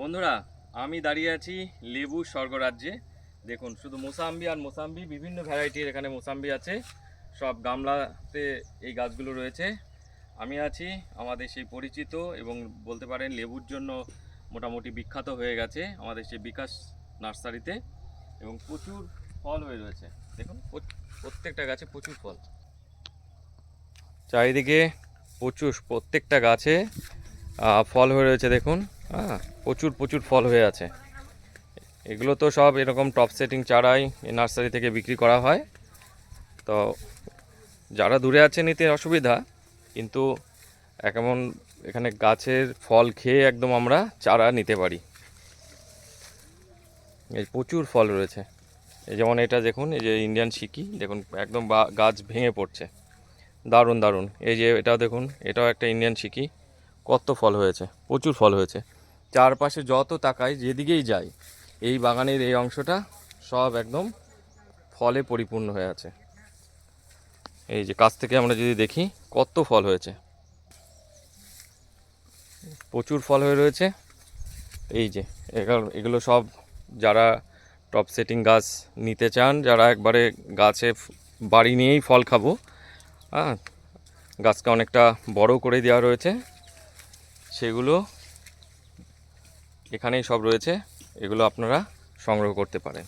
বন্ধুরা, আমি দাঁড়িয়ে আছি লেবু স্বর্গরাজ্যে। দেখুন, শুধু মোসাম্বি আর মোসাম্বি, বিভিন্ন ভ্যারাইটির এখানে মোসাম্বি আছে। সব গামলাতে এই গাছগুলো রয়েছে। আমি আছি আমাদের সেই পরিচিত এবং বলতে পারেন লেবুর জন্য মোটামুটি বিখ্যাত হয়ে গেছে আমাদের সেই বিকাশ নার্সারিতে এবং প্রচুর ফল হয়ে রয়েছে। দেখুন প্রত্যেকটা গাছে প্রচুর ফল। চারিদিকে প্রচুর প্রত্যেকটা গাছে ফল হয়ে রয়েছে, দেখুন। হ্যাঁ প্রচুর প্রচুর ফল হয়ে আছে। এগুলো তো সব এরকম টপ সেটিং চারাই নার্সারি থেকে বিক্রি করা হয়। তো যারা দূরে আছে নিতে অসুবিধা, কিন্তু এমন এখানে গাছের ফল খেয়ে একদম আমরা চারা নিতে পারি। এই প্রচুর ফল রয়েছে। এই যেমন এটা দেখুন, এই যে ইন্ডিয়ান শিকি দেখুন একদম গাছ ভেঙে পড়ছে। দারুণ দারুণ। এই যে এটাও দেখুন, এটাও একটা ইন্ডিয়ান শিকি কত ফল হয়েছে, প্রচুর ফল হয়েছে। চারপাশে যত তাকাই, যেদিকেই যাই, এই বাগানের এই অংশটা সব একদম ফলে পরিপূর্ণ হয়ে আছে। এই যে কাছ থেকে আমরা যদি দেখি, কত ফল হয়েছে। প্রচুর ফল হয়ে রয়েছে। এই যে, এগুলো সব যারা টপ সেটিং গাছ নিতে চান, যারা একবারে গাছে বাড়ি নিয়েই ফল খাব হ্যাঁ গাছকে অনেকটা বড় করে দেওয়া রয়েছে, সেগুলো এখানেই সব রয়েছে। এগুলো আপনারা সংগ্রহ করতে পারেন।